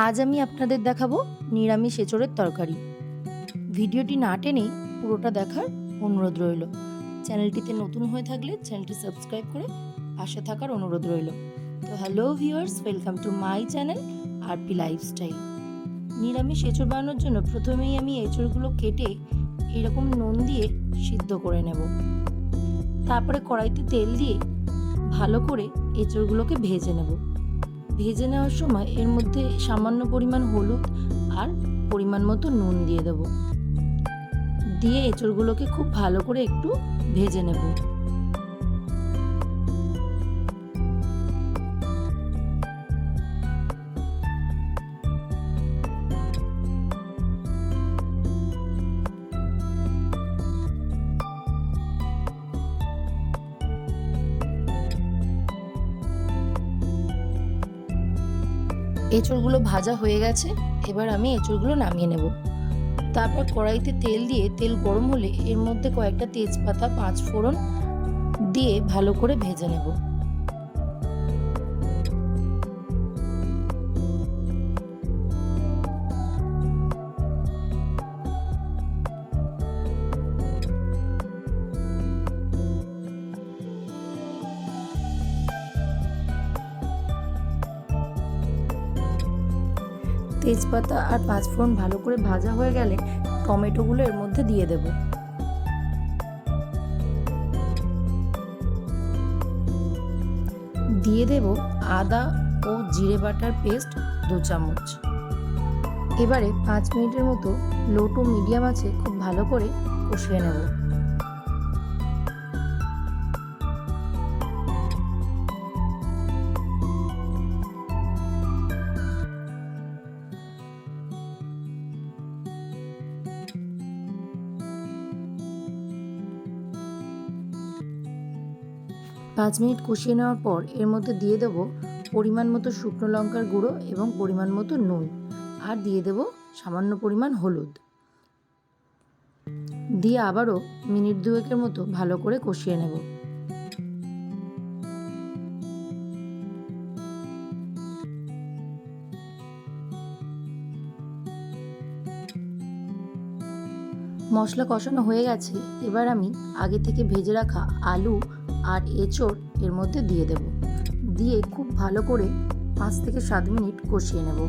আজ আমি আপনাদের দেখাবো নিরামিষ এঁচড়ের তরকারি। ভিডিওটি না টেনে পুরোটা দেখার অনুরোধ রইল। চ্যানেলটিতে নতুন হয়ে থাকলে চ্যানেলটি সাবস্ক্রাইব করে পাশে থাকার অনুরোধ রইল। তো hello viewers, welcome to my channel RP lifestyle. নিরামিষ এঁচড় বানানোর জন্য প্রথমেই আমি এঁচড়গুলো কেটে এরকম নুন দিয়ে সিদ্ধ করে নেব। তারপরে কড়াইতে তেল দিয়ে ভালো করে এঁচড়গুলোকে ভেজে নেব। ভেজে নেওয়ার সময় এর মধ্যে সামান্য পরিমাণ হলুদ আর পরিমাণ মতো নুন দিয়ে দেব। দিয়ে এঁচড়গুলোকে খুব ভালো করে একটু ভেজে নেব। এঁচড়গুলো ভাজা হয়ে গেছে, এবার আমি এঁচড়গুলো নামিয়ে নেব। তারপর কড়াইতে তেল দিয়ে, তেল গরম হলে এর মধ্যে কয়েকটা তেজপাতা পাঁচ ফোড়ন দিয়ে ভালো করে ভেজে নেব। তেজপাতা আর পাঁচফোড়ন ভালো করে ভাজা হয়ে গেলে টমেটোগুলো এর মধ্যে দিয়ে দেব। দিয়ে দেব আদা ও জিরে বাটার পেস্ট দু চামচ। এবারে পাঁচ মিনিটের মতো লো টু মিডিয়াম আছে খুব ভালো করে কষিয়ে নেব। পাঁচ মিনিট কষিয়ে নেওয়ার পর এর মধ্যে দিয়ে দেব পরিমাণ মতো শুকনো লঙ্কার গুঁড়ো এবং পরিমাণ মতো নুন আর দিয়ে দেব সামান্য পরিমাণ হলুদ। দিয়ে আবারও মিনিট দুয়েকের মতো ভালো করে কষিয়ে নেব। মশলা কষানো হয়ে গেছে, এবার আমি আগে থেকে ভেজে রাখা আলু আর এঁচড় এর মধ্যে দিয়ে দেব। দিয়ে খুব ভালো করে পাঁচ থেকে সাত মিনিট কষিয়ে নেব।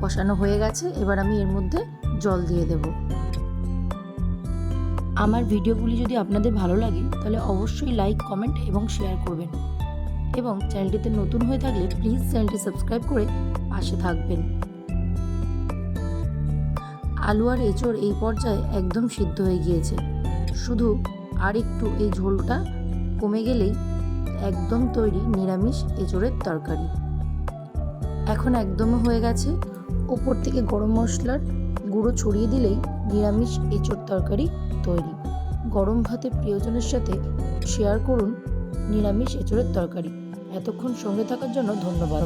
কষানো হয়ে গেছে, এবার আমি এর মধ্যে জল দিয়ে দেবো। আমার ভিডিওগুলি যদি আপনাদের ভালো লাগে, তাহলে অবশ্যই লাইক কমেন্ট এবং শেয়ার করবেন। এবং চ্যানেলটিতে নতুন হয়ে থাকলে প্লিজ চ্যানেলটি সাবস্ক্রাইব করে পাশে থাকবেন। আলু আর এঁচড় এই পর্যায়ে একদম সিদ্ধ হয়ে গিয়েছে। শুধু আর একটু এই ঝোলটা কমে গেলেই একদম তৈরি নিরামিষ এঁচড়ের তরকারি। এখন একদম হয়ে গেছে ওপর থেকে গরম মশলার গুঁড়ো ছড়িয়ে দিলেই নিরামিষ এঁচড় তরকারি তৈরি। গরম ভাতে প্রিয়জনের সাথে শেয়ার করুন নিরামিষ এঁচড়ের তরকারি। এতক্ষণ সঙ্গে থাকার জন্য ধন্যবাদ।